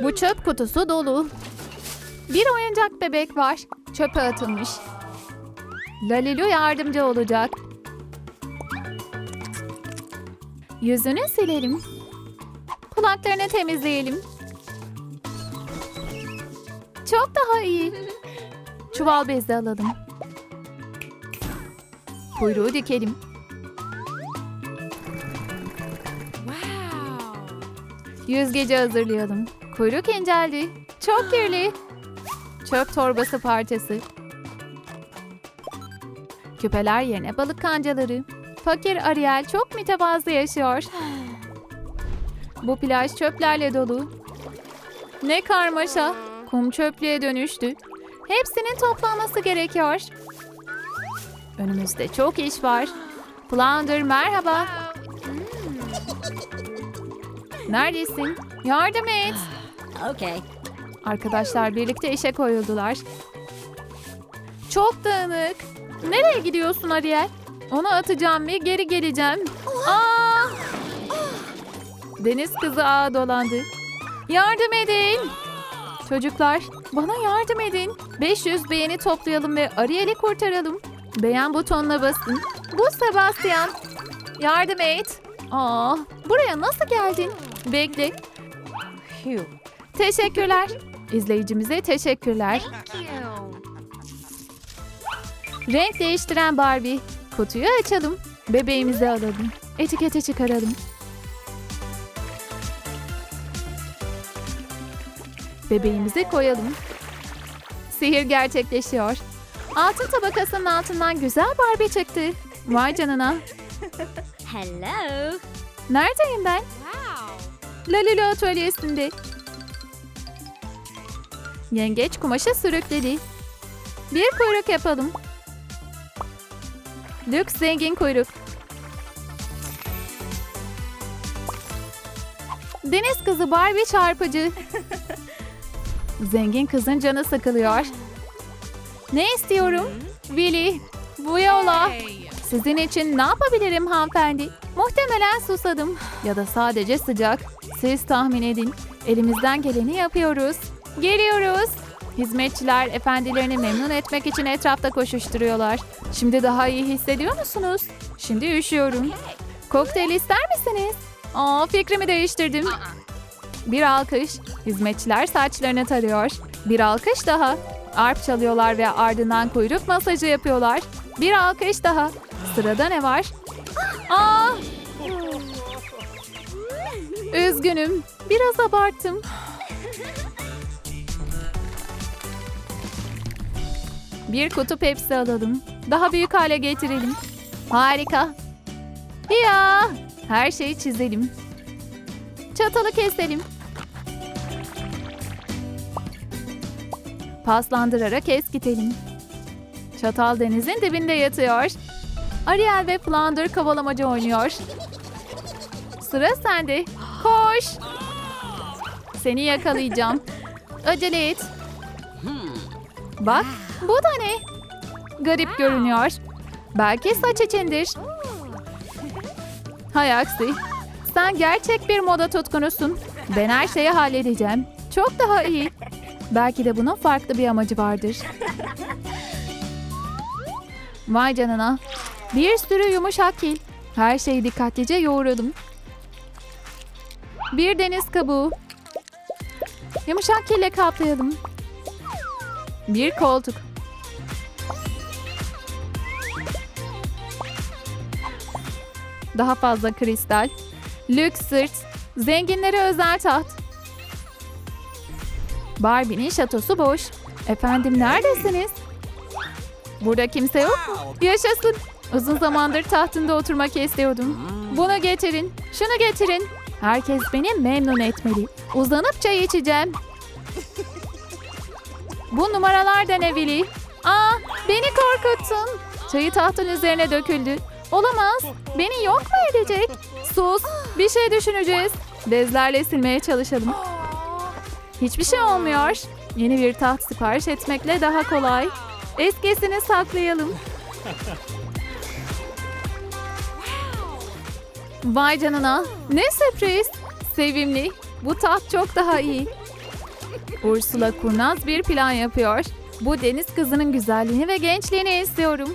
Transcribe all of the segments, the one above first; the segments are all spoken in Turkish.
Bu çöp kutusu dolu. Bir oyuncak bebek var. Çöpe atılmış. Lalilu yardımcı olacak. Yüzünü silelim. Kulaklarını temizleyelim. Çok daha iyi. Çuval bezi alalım. Kuyruğu dikelim. Yüzgeci hazırlayalım. Kuyruk inceldi. Çok kirli. Çöp torbası parçası. Küpeler yerine balık kancaları. Fakir Ariel çok mütevazı yaşıyor. Bu plaj çöplerle dolu. Ne karmaşa. Kum çöplüğe dönüştü. Hepsinin toplanması gerekiyor. Önümüzde çok iş var. Flounder merhaba. Neredesin? Yardım et. Okay. Arkadaşlar birlikte işe koyuldular. Çok dağınık. Nereye gidiyorsun Ariel? Onu atacağım ve geri geleceğim. Aa! Deniz kızı ağa dolandı. Yardım edin. Çocuklar bana yardım edin. 500 beğeni toplayalım ve Ariel'i kurtaralım. Beğen butonuna basın. Bu Sebastian. Yardım et. Aa, buraya nasıl geldin? Bekle. Phew. Teşekkürler. İzleyicimize teşekkürler. Renk değiştiren Barbie. Kutuyu açalım. Bebeğimizi alalım. Etiketi çıkaralım. Bebeğimizi koyalım. Sihir gerçekleşiyor. Altın tabakasının altından güzel Barbie çıktı. Vay canına. Hello. Neredeyim ben? Wow. Lalulu atölyesinde. Yengeç kumaşa sürükledi. Bir kuyruk yapalım. Lüks zengin kuyruk. Deniz kızı Barbie çarpıcı. Zengin kızın canı sıkılıyor. Ne istiyorum? Willy, bu yola. Sizin için ne yapabilirim hanımefendi? Muhtemelen susadım ya da sadece sıcak. Siz tahmin edin. Elimizden geleni yapıyoruz. Geliyoruz. Hizmetçiler efendilerini memnun etmek için etrafta koşuşturuyorlar. Şimdi daha iyi hissediyor musunuz? Şimdi üşüyorum. Kokteyl ister misiniz? Aa, fikrimi değiştirdim. Bir alkış. Hizmetçiler saçlarını tarıyor. Bir alkış daha. Arp çalıyorlar ve ardından kuyruk masajı yapıyorlar. Bir alkış daha. Sırada ne var? Aa! Üzgünüm. Biraz abarttım. Bir kutu Pepsi alalım. Daha büyük hale getirelim. Harika. Ya! Her şeyi çizelim. Çatalı keselim. Paslandırarak eskitelim. Çatal denizin dibinde yatıyor. Ariel ve Flounder kovalamacı oynuyor. Sıra sende. Koş. Seni yakalayacağım. Acele et. Bak bu da ne? Garip görünüyor. Belki saç içindir. Hay aksi. Sen gerçek bir moda tutkunusun. Ben her şeyi halledeceğim. Çok daha iyi. Belki de bunun farklı bir amacı vardır. Vay canına. Bir sürü yumuşak kil. Her şeyi dikkatlice yoğuralım. Bir deniz kabuğu. Yumuşak kille kaplayalım. Bir koltuk. Daha fazla kristal. Lüks sırt. Zenginlere özel taht. Barbie'nin şatosu boş. Efendim neredesiniz? Burada kimse yok mu? Yaşasın. Uzun zamandır tahtında oturmak istiyordum. Bunu getirin. Şunu getirin. Herkes beni memnun etmeli. Uzanıp çay içeceğim. Bu numaralar da ne Willy? Aa, beni korkuttun. Çayı tahtın üzerine döküldü. Olamaz. Beni yok mu edecek? Sus. Bir şey düşüneceğiz. Bezlerle silmeye çalışalım. Hiçbir şey olmuyor. Yeni bir taht sipariş etmekle daha kolay. Eskisini saklayalım. Vay canına. Ne sürpriz. Sevimli. Bu taht çok daha iyi. Ursula kurnaz bir plan yapıyor. Bu deniz kızının güzelliğini ve gençliğini istiyorum.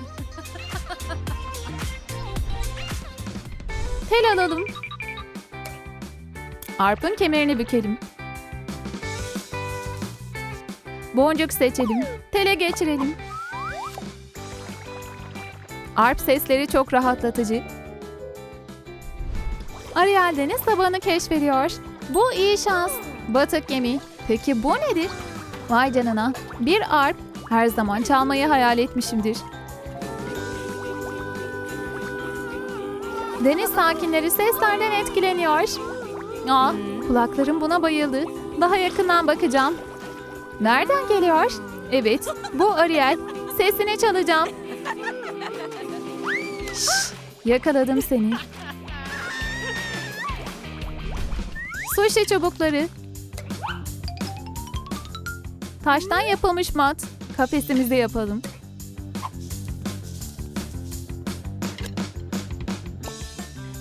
Tel alalım. Arp'ın kemerini bükelim. Boncuk seçelim. Tele geçirelim. Arp sesleri çok rahatlatıcı. Ariel deniz tabanı keşfediyor. Bu iyi şans. Batık gemi. Peki bu nedir? Vay canına. Bir arp. Her zaman çalmayı hayal etmişimdir. Deniz sakinleri seslerden etkileniyor. Aa, kulaklarım buna bayıldı. Daha yakından bakacağım. Nereden geliyor? Evet, bu Ariel. Sesini çalacağım. Şş, yakaladım seni. Sushi çubukları. Taştan yapılmış mat. Kafesimizi yapalım.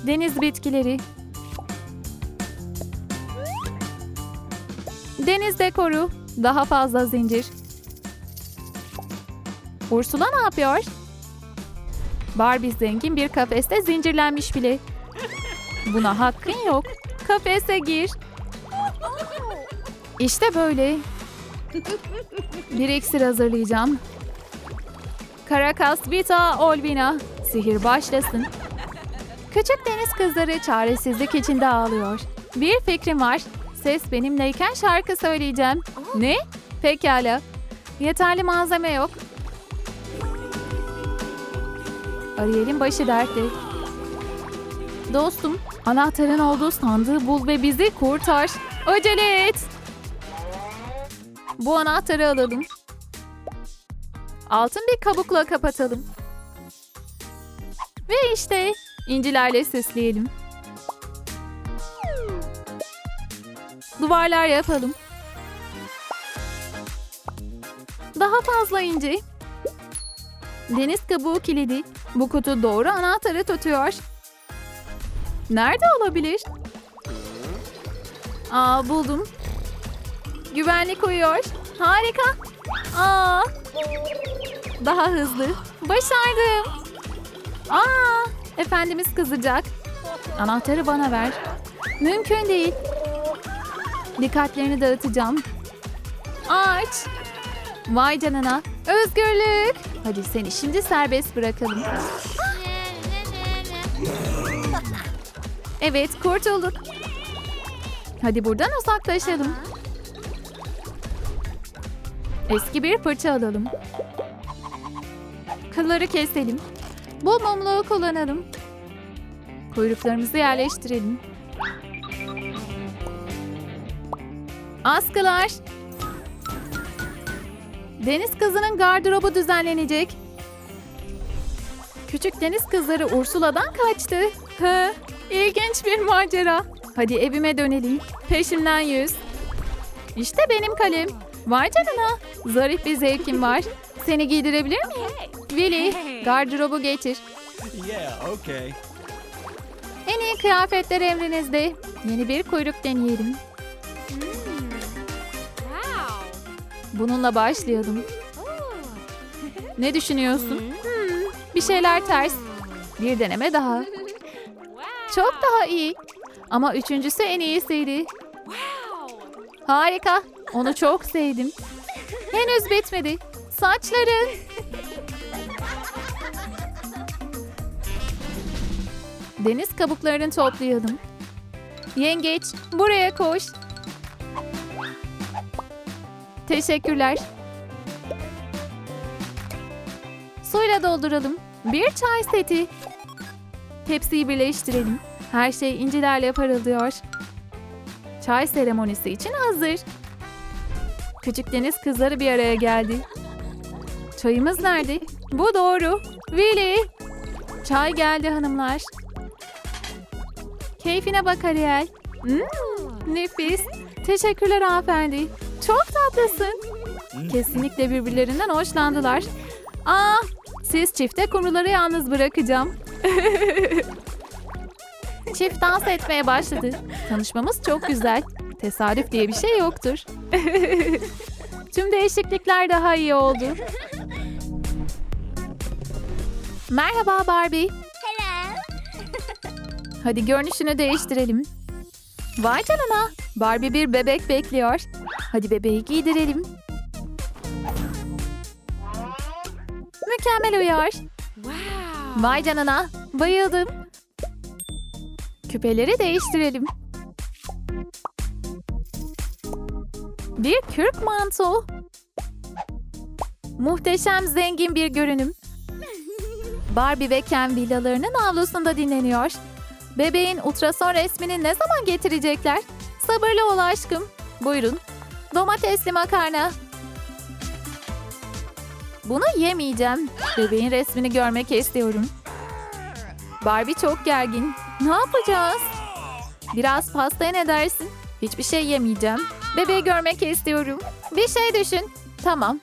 Deniz bitkileri. Deniz dekoru. Daha fazla zincir. Ursula ne yapıyor? Barbie zengin bir kafeste zincirlenmiş bile. Buna hakkın yok. Kafese gir. İşte böyle. Bir iksir hazırlayacağım. Caracas Vita Olvina. Sihir başlasın. Küçük deniz kızları çaresizlik içinde ağlıyor. Bir fikrim var. Ses benimleyken şarkı söyleyeceğim. Ne? Pekala. Yeterli malzeme yok. Ariel'in başı dertte. Dostum, anahtarın olduğu sandığı bul ve bizi kurtar. Acele et. Bu anahtarı alalım. Altın bir kabukla kapatalım. Ve işte incilerle süsleyelim. Duvarlar yapalım. Daha fazla inci. Deniz kabuğu kilidi. Bu kutu doğru anahtarı tutuyor. Nerede olabilir? Aa buldum. Güvenlik uyuyor. Harika. Aa. Daha hızlı. Başardım. Aa, efendimiz kızacak. Anahtarı bana ver. Mümkün değil. Dikkatlerini dağıtacağım. Aç. Vay canına. Özgürlük. Hadi seni şimdi serbest bırakalım. Evet, kurtulduk. Hadi buradan uzaklaşalım. Eski bir fırça alalım. Kılları keselim. Bu mumluğu kullanalım. Kuyruklarımızı yerleştirelim. Askılar. Deniz kızının gardırobu düzenlenecek. Küçük deniz kızları Ursula'dan kaçtı. Hı, ilginç bir macera. Hadi evime dönelim. Peşimden yüz. İşte benim kalem. Vay canına. Zarif bir zevkim var. Seni giydirebilir miyim? Willy, gardırobu getir. Yeah, okay. En iyi kıyafetler emrinizde. Yeni bir kuyruk deneyelim. Wow. Bununla başlayalım. Ne düşünüyorsun? Hmm, bir şeyler ters. Bir deneme daha. Çok daha iyi. Ama üçüncüsü en iyisiydi. Harika. Onu çok sevdim. Henüz bitmedi. Saçları. Deniz kabuklarını toplayalım. Yengeç, buraya koş. Teşekkürler. Suyla dolduralım. Bir çay seti. Tepsiyi birleştirelim. Her şey incilerle parıldıyor. Çay seremonisi için hazır. Küçük deniz kızları bir araya geldi. Çayımız nerede? Bu doğru. Willy. Çay geldi hanımlar. Keyfine bak Ariel. Hmm, nefis. Teşekkürler hanımefendi. Çok tatlısın. Kesinlikle birbirlerinden hoşlandılar. Aa, siz çifte kumruları yalnız bırakacağım. Çift dans etmeye başladı. Tanışmamız çok güzel. Tesadüf diye bir şey yoktur. Tüm değişiklikler daha iyi oldu. Merhaba Barbie. Hello. Hadi görünüşünü değiştirelim. Vay canına. Barbie bir bebek bekliyor. Hadi bebeği giydirelim. Mükemmel uyar. Vay canına. Bayıldım. Küpeleri değiştirelim. Bir kürk manto. Muhteşem zengin bir görünüm. Barbie ve Ken villalarının avlusunda dinleniyor. Bebeğin ultrason resmini ne zaman getirecekler? Sabırlı ol aşkım. Buyurun. Domatesli makarna. Bunu yemeyeceğim. Bebeğin resmini görmek istiyorum. Barbie çok gergin. Ne yapacağız? Biraz pastaya ne dersin? Hiçbir şey yemeyeceğim. Bebeği görmek istiyorum. Bir şey düşün. Tamam.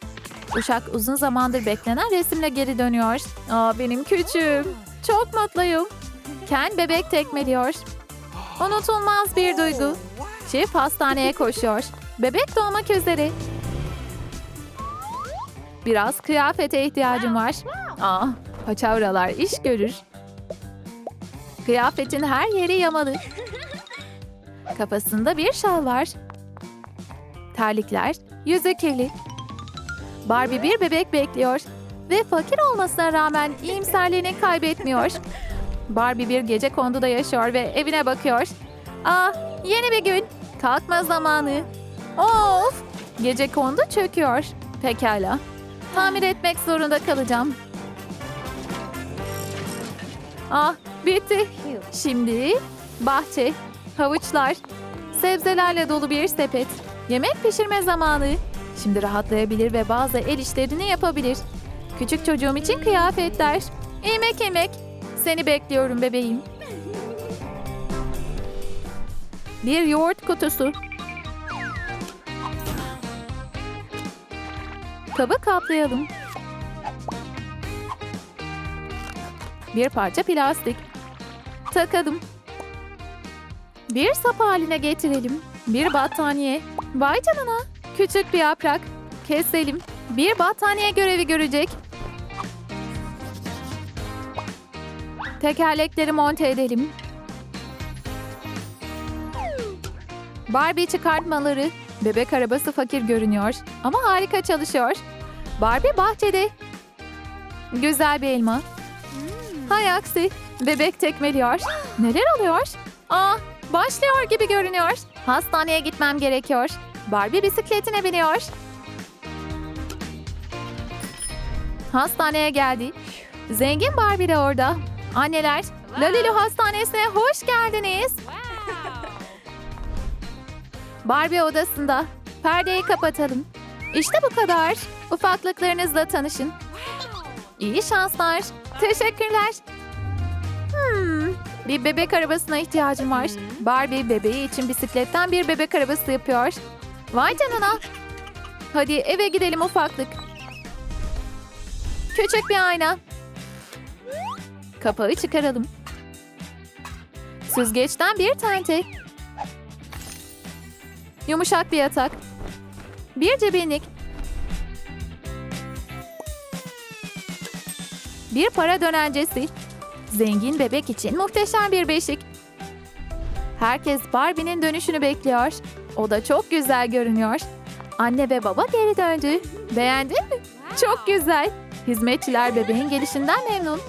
Uşak uzun zamandır beklenen resimle geri dönüyor. Aa benim küçüğüm. Çok mutluyum. Ken bebek tekmeliyor. Unutulmaz bir duygu. Çift hastaneye koşuyor. Bebek doğmak üzere. Biraz kıyafete ihtiyacım var. Aa, paçavralar iş görür. Kıyafetin her yeri yamalı. Kafasında bir şal var. Terlikler, yüzü kirli. Barbie bir bebek bekliyor ve fakir olmasına rağmen iyimserliğini kaybetmiyor. Barbie bir gece konduda yaşıyor ve evine bakıyor. Ah, yeni bir gün. Kalkma zamanı. Of! Gece kondu çöküyor. Pekala. Tamir etmek zorunda kalacağım. Ah, bitti. Şimdi bahçe, havuçlar, sebzelerle dolu bir sepet. Yemek pişirme zamanı. Şimdi rahatlayabilir ve bazı el işlerini yapabilir. Küçük çocuğum için kıyafetler. Yemek yemek. Seni bekliyorum bebeğim. Bir yoğurt kutusu. Kabı kaplayalım. Bir parça plastik. Takalım. Bir sap haline getirelim. Bir battaniye. Vay canına. Küçük bir yaprak. Keselim. Bir battaniye görevi görecek. Tekerlekleri monte edelim. Barbie çıkartmaları. Bebek arabası fakir görünüyor ama harika çalışıyor. Barbie bahçede. Güzel bir elma. Hay aksi. Bebek tekmeliyor. Neler oluyor? Aa, başlıyor gibi görünüyor. Hastaneye gitmem gerekiyor. Barbie bisikletine biniyor. Hastaneye geldi. Zengin Barbie de orada. Anneler, Lalilu Hastanesi'ne hoş geldiniz. Barbie odasında. Perdeyi kapatalım. İşte bu kadar. Ufaklıklarınızla tanışın. İyi şanslar. Teşekkürler. Hmm, bir bebek arabasına ihtiyacım var. Barbie bebeği için bisikletten bir bebek arabası yapıyor. Vay canına. Hadi eve gidelim ufaklık. Küçük bir ayna. Kapağı çıkaralım. Süzgeçten bir tente. Yumuşak bir yatak. Bir cebinlik. Bir para dönencesi. Zengin bebek için muhteşem bir beşik. Herkes Barbie'nin dönüşünü bekliyor. O da çok güzel görünüyor. Anne ve baba geri döndü. Beğendin mi? Çok güzel. Hizmetçiler bebeğin gelişinden memnun.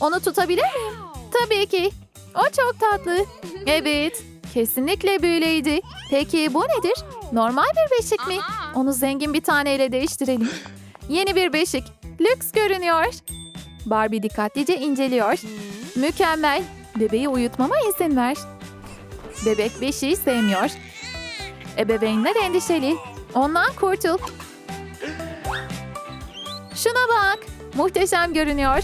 Onu tutabilir miyim? Tabii ki. O çok tatlı. Evet, kesinlikle böyleydi. Peki bu nedir? Normal bir beşik mi? Onu zengin bir taneyle değiştirelim. Yeni bir beşik. Lüks görünüyor. Barbie dikkatlice inceliyor. Mükemmel. Bebeği uyutmama izin ver. Bebek beşiği sevmiyor. Ebeveynler endişeli. Ondan kurtul. Şuna bak. Muhteşem görünüyor.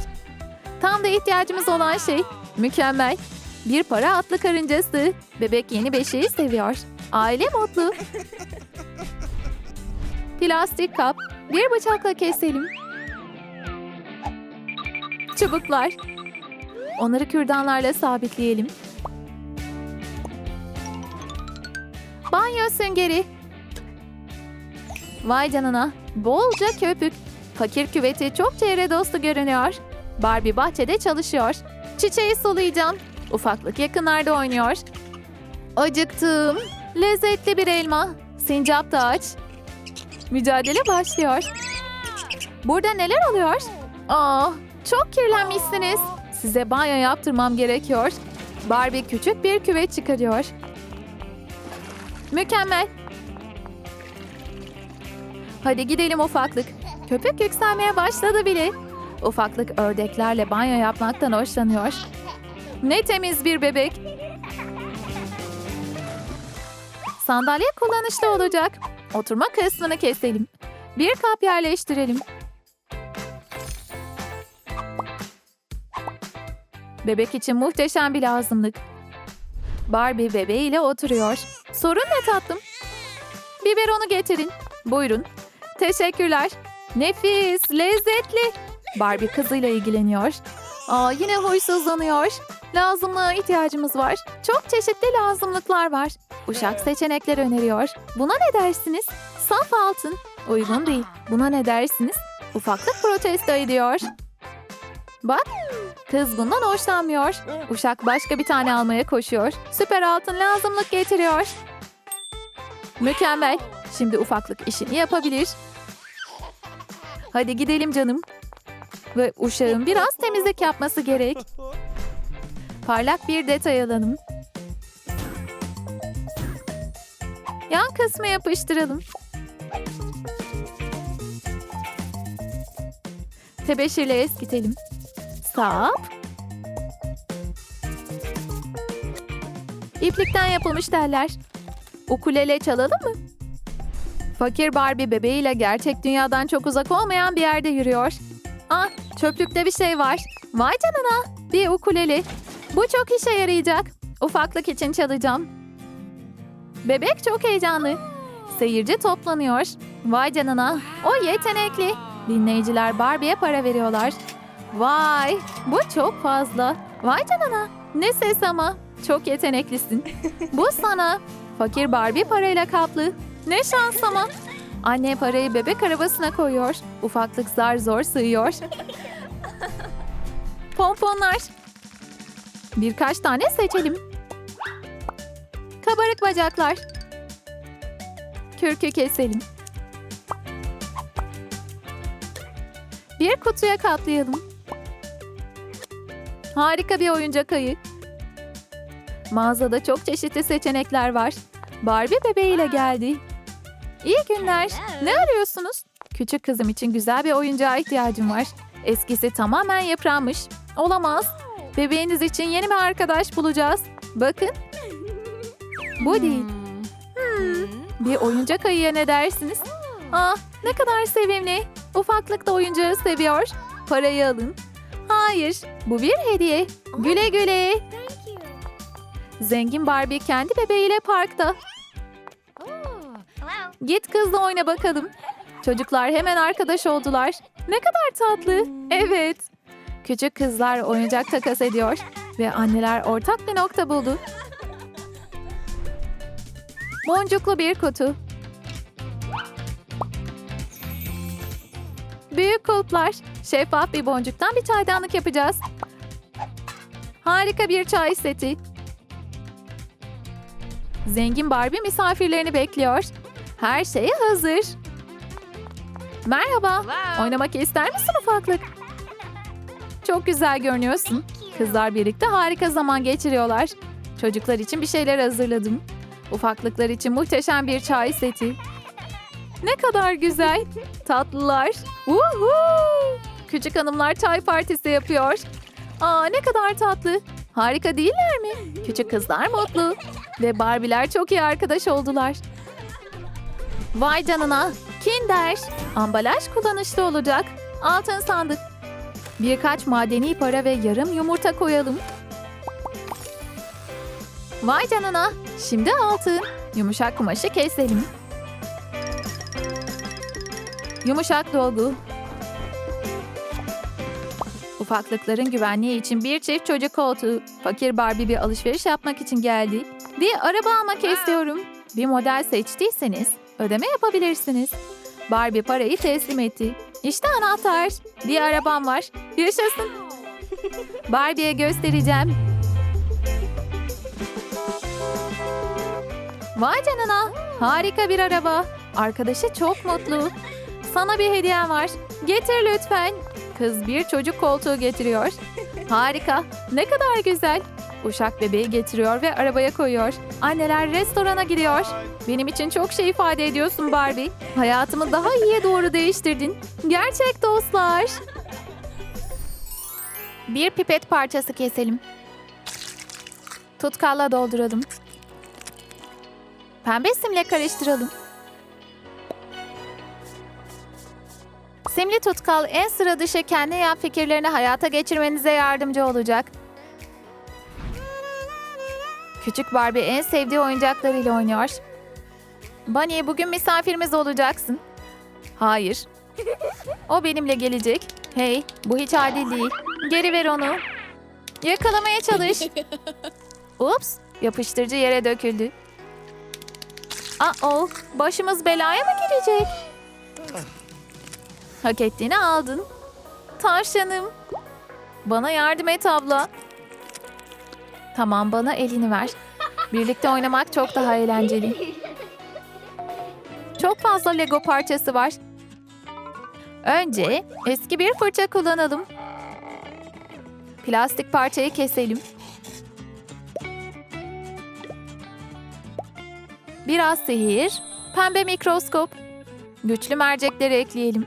Tam da ihtiyacımız olan şey. Mükemmel. Bir para atlı karıncası. Bebek yeni beşiği seviyor. Aile mutlu. Plastik kap. Bir bıçakla keselim. Çubuklar. Onları kürdanlarla sabitleyelim. Banyo süngeri. Vay canına. Bolca köpük. Fakir küveti çok çevre dostu görünüyor. Barbie bahçede çalışıyor. Çiçeği sulayacağım. Ufaklık yakınlarda oynuyor. Acıktım. Lezzetli bir elma. Sincap da aç. Mücadele başlıyor. Burada neler oluyor? Aa, çok kirlenmişsiniz. Size banyo yaptırmam gerekiyor. Barbie küçük bir küvet çıkarıyor. Mükemmel. Hadi gidelim ufaklık. Köpük yükselmeye başladı bile. Ufaklık ördeklerle banyo yapmaktan hoşlanıyor. Ne temiz bir bebek. Sandalye kullanışlı olacak. Oturma kısmını keselim. Bir kap yerleştirelim. Bebek için muhteşem bir lazımlık. Barbie bebeğiyle oturuyor. Sorun ne tatlım? Biberonu getirin. Buyurun. Teşekkürler. Nefis, lezzetli. Barbie kızıyla ilgileniyor. Aa yine huysuzlanıyor. Lazımlığa ihtiyacımız var. Çok çeşitli lazımlıklar var. Uşak seçenekler öneriyor. Buna ne dersiniz? Saf altın. Uygun değil. Buna ne dersiniz? Ufaklık protesto ediyor. Bak, kız bundan hoşlanmıyor. Uşak başka bir tane almaya koşuyor. Süper altın lazımlık getiriyor. Mükemmel. Şimdi ufaklık işini yapabilir. Hadi gidelim canım. Ve uşağın biraz temizlik yapması gerek. Parlak bir detay alalım. Yan kısmı yapıştıralım. Tebeşirle eskitelim. Sap. İplikten yapılmış derler. Ukulele çalalım mı? Fakir Barbie bebeğiyle gerçek dünyadan çok uzak olmayan bir yerde yürüyor. Çöplükte bir şey var. Vay canına, bir ukulele. Bu çok işe yarayacak. Ufaklık için çalacağım. Bebek çok heyecanlı. Seyirci toplanıyor. Vay canına, o yetenekli. Dinleyiciler Barbie'ye para veriyorlar. Vay, bu çok fazla. Vay canına, ne ses ama. Çok yeteneklisin. Bu sana. Fakir Barbie parayla kaplı. Ne şans ama. Anne parayı bebek arabasına koyuyor. Ufaklık zar zor sığıyor. Pomponlar. Birkaç tane seçelim. Kabarık bacaklar. Kürkü keselim. Bir kutuya katlayalım. Harika bir oyuncak ayı. Mağazada çok çeşitli seçenekler var. Barbie bebeğiyle geldi. İyi günler. Ne arıyorsunuz? Küçük kızım için güzel bir oyuncağa ihtiyacım var. Eskisi tamamen yıpranmış. Olamaz. Bebeğiniz için yeni bir arkadaş bulacağız. Bakın. Bu değil. Hmm, bir oyuncak ayıya ne dersiniz? Ah ne kadar sevimli. Ufaklık da oyuncağı seviyor. Parayı alın. Hayır, bu bir hediye. Güle güle. Zengin Barbie kendi bebeğiyle parkta. Git kızla oyna bakalım. Çocuklar hemen arkadaş oldular. Ne kadar tatlı. Evet. Küçük kızlar oyuncak takas ediyor ve anneler ortak bir nokta buldu. Boncuklu bir kutu. Büyük kulplar. Şeffaf bir boncuktan bir çaydanlık yapacağız. Harika bir çay seti. Zengin Barbie misafirlerini bekliyor. Her şey hazır. Merhaba. Oynamak ister misin ufaklık? Çok güzel görünüyorsun. Kızlar birlikte harika zaman geçiriyorlar. Çocuklar için bir şeyler hazırladım. Ufaklıklar için muhteşem bir çay seti. Ne kadar güzel. Tatlılar. Uhu! Küçük hanımlar çay partisi yapıyor. Aa ne kadar tatlı. Harika değiller mi? Küçük kızlar mutlu. Ve Barbie'ler çok iyi arkadaş oldular. Vay canına. Kinder. Ambalaj kullanışlı olacak. Altın sandık. Birkaç madeni para ve yarım yumurta koyalım. Vay canına. Şimdi altın. Yumuşak kumaşı keselim. Yumuşak dolgu. Ufaklıkların güvenliği için bir çift çocuk koltuğu. Fakir Barbie bir alışveriş yapmak için geldi. Bir araba almak istiyorum. Bir model seçtiyseniz ödeme yapabilirsiniz. Barbie parayı teslim etti. İşte anahtar. Bir arabam var. Yaşasın. Barbie'ye göstereceğim. Vay canına. Harika bir araba. Arkadaşı çok mutlu. Sana bir hediyem var. Getir lütfen. Kız bir çocuk koltuğu getiriyor. Harika. Ne kadar güzel. Uşak bebeği getiriyor ve arabaya koyuyor. Anneler restorana gidiyor. Benim için çok şey ifade ediyorsun Barbie. Hayatımı daha iyiye doğru değiştirdin. Gerçek dostlar. Bir pipet parçası keselim. Tutkalla dolduralım. Pembe simle karıştıralım. Simli tutkal en sıra dışı kendi yap fikirlerini hayata geçirmenize yardımcı olacak. Küçük Barbie en sevdiği oyuncaklarıyla oynuyor. Bunny bugün misafirimiz olacaksın. Hayır. O benimle gelecek. Hey, bu hiç adil değil. Geri ver onu. Yakalamaya çalış. Ups, yapıştırıcı yere döküldü. Aa, başımız belaya mı girecek? Hak ettiğini aldın. Tavşanım. Bana yardım et abla. Tamam bana elini ver. Birlikte oynamak çok daha eğlenceli. Çok fazla Lego parçası var. Önce eski bir fırça kullanalım. Plastik parçayı keselim. Biraz sihir, pembe mikroskop. Güçlü mercekleri ekleyelim.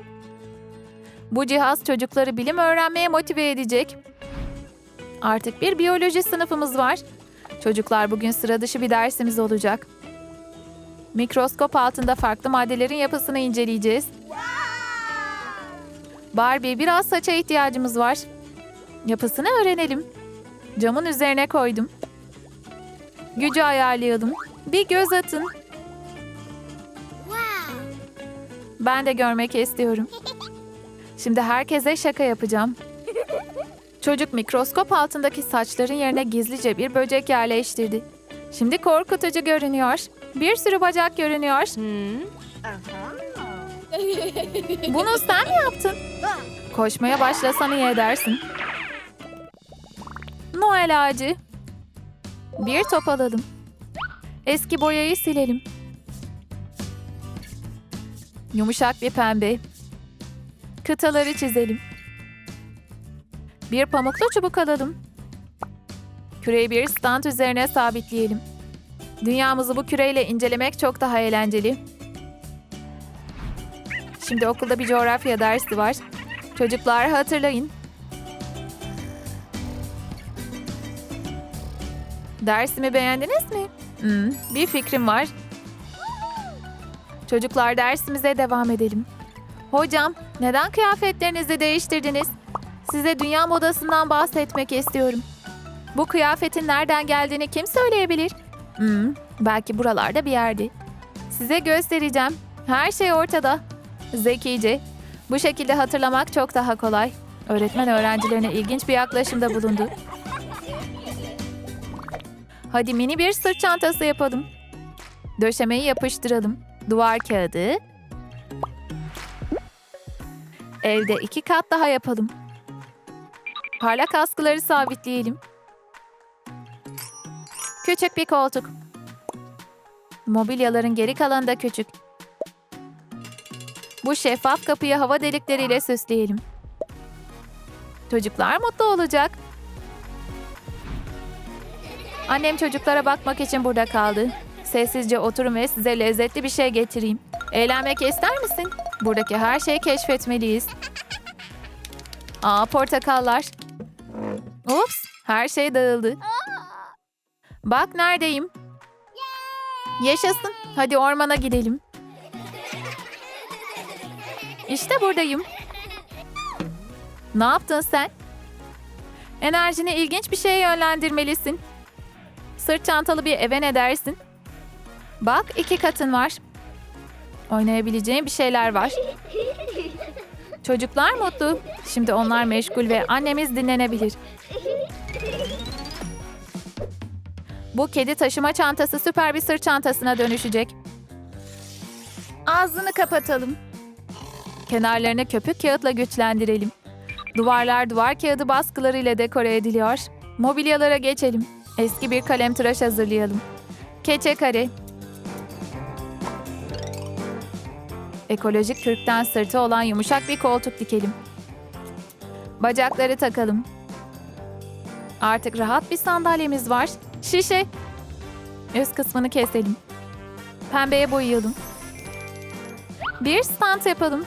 Bu cihaz çocukları bilim öğrenmeye motive edecek. Artık bir biyoloji sınıfımız var. Çocuklar bugün sıra dışı bir dersimiz olacak. Mikroskop altında farklı maddelerin yapısını inceleyeceğiz. Barbie biraz saça ihtiyacımız var. Yapısını öğrenelim. Camın üzerine koydum. Gücü ayarlayalım. Bir göz atın. Ben de görmek istiyorum. Şimdi herkese şaka yapacağım. Çocuk mikroskop altındaki saçların yerine gizlice bir böcek yerleştirdi. Şimdi korkutucu görünüyor. Bir sürü bacak görünüyor. Bunu sen mi yaptın? Koşmaya başlasan iyi edersin. Noel ağacı. Bir top alalım. Eski boyayı silelim. Yumuşak bir pembe. Kıtaları çizelim. Bir pamuklu çubuk alalım. Küreyi bir stand üzerine sabitleyelim. Dünyamızı bu küreyle incelemek çok daha eğlenceli. Şimdi okulda bir coğrafya dersi var. Çocuklar hatırlayın. Dersimi beğendiniz mi? Hmm, bir fikrim var. Çocuklar dersimize devam edelim. Hocam, neden kıyafetlerinizi değiştirdiniz? Size dünya modasından bahsetmek istiyorum. Bu kıyafetin nereden geldiğini kim söyleyebilir? Hmm, belki buralarda bir yerde. Size göstereceğim. Her şey ortada. Zekice. Bu şekilde hatırlamak çok daha kolay. Öğretmen öğrencilerine ilginç bir yaklaşımda bulundu. Hadi mini bir sırt çantası yapalım. Döşemeyi yapıştıralım. Duvar kağıdı. Evde iki kat daha yapalım. Parlak askıları sabitleyelim. Küçük bir koltuk. Mobilyaların geri kalanı da küçük. Bu şeffaf kapıyı hava delikleriyle süsleyelim. Çocuklar mutlu olacak. Annem çocuklara bakmak için burada kaldı. Sessizce oturun ve size lezzetli bir şey getireyim. Eğlenmek ister misin? Buradaki her şeyi keşfetmeliyiz. Aa portakallar. Ups, her şey dağıldı. Bak neredeyim. Yaşasın. Hadi ormana gidelim. İşte buradayım. Ne yaptın sen? Enerjini ilginç bir şeye yönlendirmelisin. Sırt çantalı bir eve ne dersin? Bak iki katın var. Oynayabileceğin bir şeyler var. Çocuklar mutlu. Şimdi onlar meşgul ve annemiz dinlenebilir. Bu kedi taşıma çantası süper bir sırt çantasına dönüşecek. Ağzını kapatalım. Kenarlarını köpük kağıtla güçlendirelim. Duvarlar duvar kağıdı baskılarıyla dekore ediliyor. Mobilyalara geçelim. Eski bir kalem tıraş hazırlayalım. Keçe kare. Ekolojik kürkten sırtı olan yumuşak bir koltuk dikelim. Bacakları takalım. Artık rahat bir sandalyemiz var. Şişe. Üst kısmını keselim. Pembeye boyayalım. Bir stand yapalım.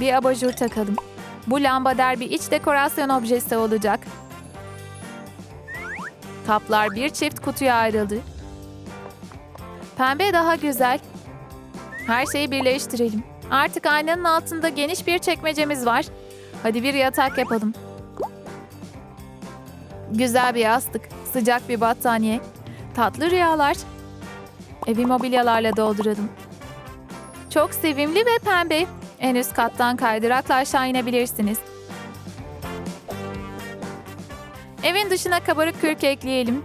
Bir abajur takalım. Bu lambader bir iç dekorasyon objesi olacak. Kaplar bir çift kutuya ayrıldı. Pembe daha güzel. Her şeyi birleştirelim. Artık aynanın altında geniş bir çekmecemiz var. Hadi bir yatak yapalım. Güzel bir yastık, sıcak bir battaniye, tatlı rüyalar. Evi mobilyalarla dolduralım. Çok sevimli ve pembe. En üst kattan kaydırakla aşağı inebilirsiniz. Evin dışına kabarık kürk ekleyelim.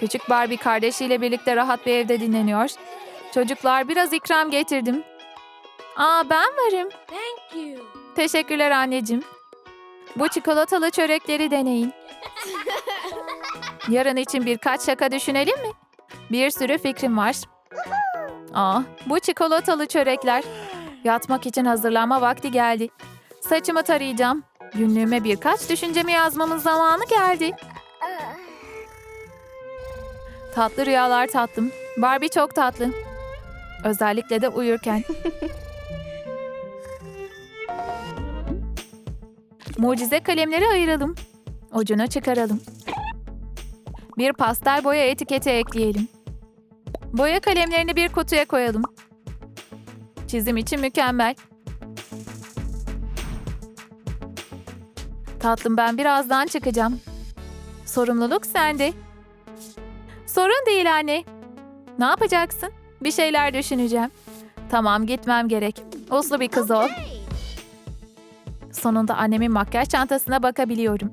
Küçük Barbie kardeşiyle birlikte rahat bir evde dinleniyor. Çocuklar biraz ikram getirdim. Aa ben varım. Thank you. Teşekkürler anneciğim. Bu çikolatalı çörekleri deneyin. Yarın için birkaç şaka düşünelim mi? Bir sürü fikrim var. Aa, bu çikolatalı çörekler. Yatmak için hazırlanma vakti geldi. Saçımı tarayacağım. Günlüğüme birkaç düşüncemi yazmamın zamanı geldi. Tatlı rüyalar tatlım. Barbie çok tatlı. Özellikle de uyurken. Mucize kalemleri ayıralım. Ucunu çıkaralım. Bir pastel boya etiketi ekleyelim. Boya kalemlerini bir kutuya koyalım. Çizim için mükemmel. Tatlım ben birazdan çıkacağım. Sorumluluk sende. Sorun değil anne. Ne yapacaksın? Bir şeyler düşüneceğim. Tamam gitmem gerek. Uslu bir kız ol. Sonunda annemin makyaj çantasına bakabiliyorum.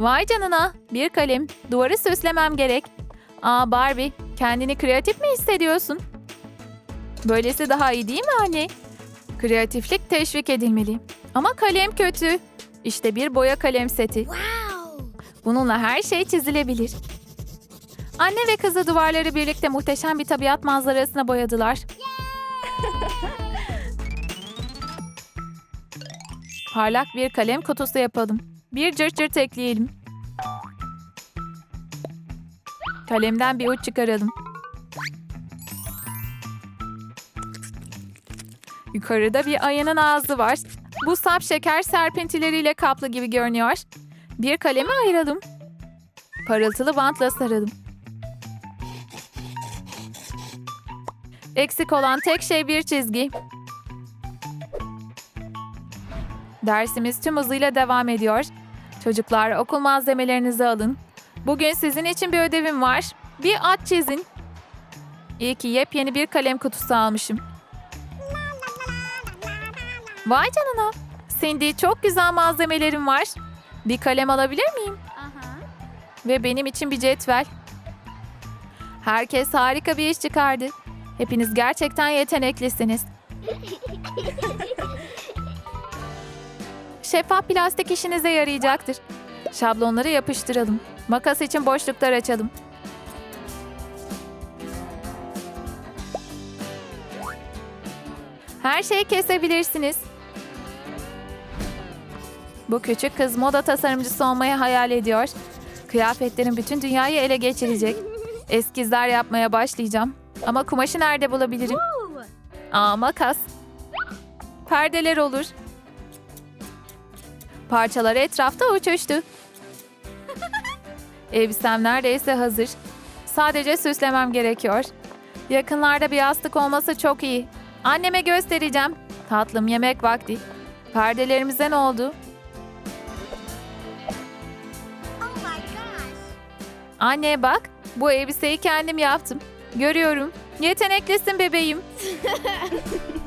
Vay canına, bir kalem. Duvarı süslemem gerek. Aa Barbie, kendini kreatif mi hissediyorsun? Böylesi daha iyi değil mi anne? Kreatiflik teşvik edilmeli. Ama kalem kötü. İşte bir boya kalem seti. Wow. Bununla her şey çizilebilir. Anne ve kızı duvarları birlikte muhteşem bir tabiat manzarasına boyadılar. Parlak bir kalem kutusu yapalım. Bir cırt cırt ekleyelim. Kalemden bir uç çıkaralım. Yukarıda bir ayının ağzı var. Bu sap şeker serpintileriyle kaplı gibi görünüyor. Bir kalemi ayıralım. Parıltılı bantla saralım. Eksik olan tek şey bir çizgi. Dersimiz tüm hızıyla devam ediyor. Çocuklar okul malzemelerinizi alın. Bugün sizin için bir ödevim var. Bir at çizin. İyi ki yepyeni bir kalem kutusu almışım. Vay canına. Cindy çok güzel malzemelerim var. Bir kalem alabilir miyim? Uh-huh. Ve benim için bir cetvel. Herkes harika bir iş çıkardı. Hepiniz gerçekten yeteneklisiniz. Şeffaf plastik işinize yarayacaktır. Şablonları yapıştıralım. Makas için boşluklar açalım. Her şeyi kesebilirsiniz. Bu küçük kız moda tasarımcısı olmayı hayal ediyor. Kıyafetlerin bütün dünyayı ele geçirecek. Eskizler yapmaya başlayacağım. Ama kumaşı nerede bulabilirim? Aa makas. Perdeler olur. Parçalar etrafta uçuştu. Elbisem neredeyse hazır. Sadece süslemem gerekiyor. Yakınlarda bir yastık olması çok iyi. Anneme göstereceğim. Tatlım yemek vakti. Perdelerimize ne oldu? Oh. Anne bak, bu elbiseyi kendim yaptım. Görüyorum. Yeteneklisin bebeğim.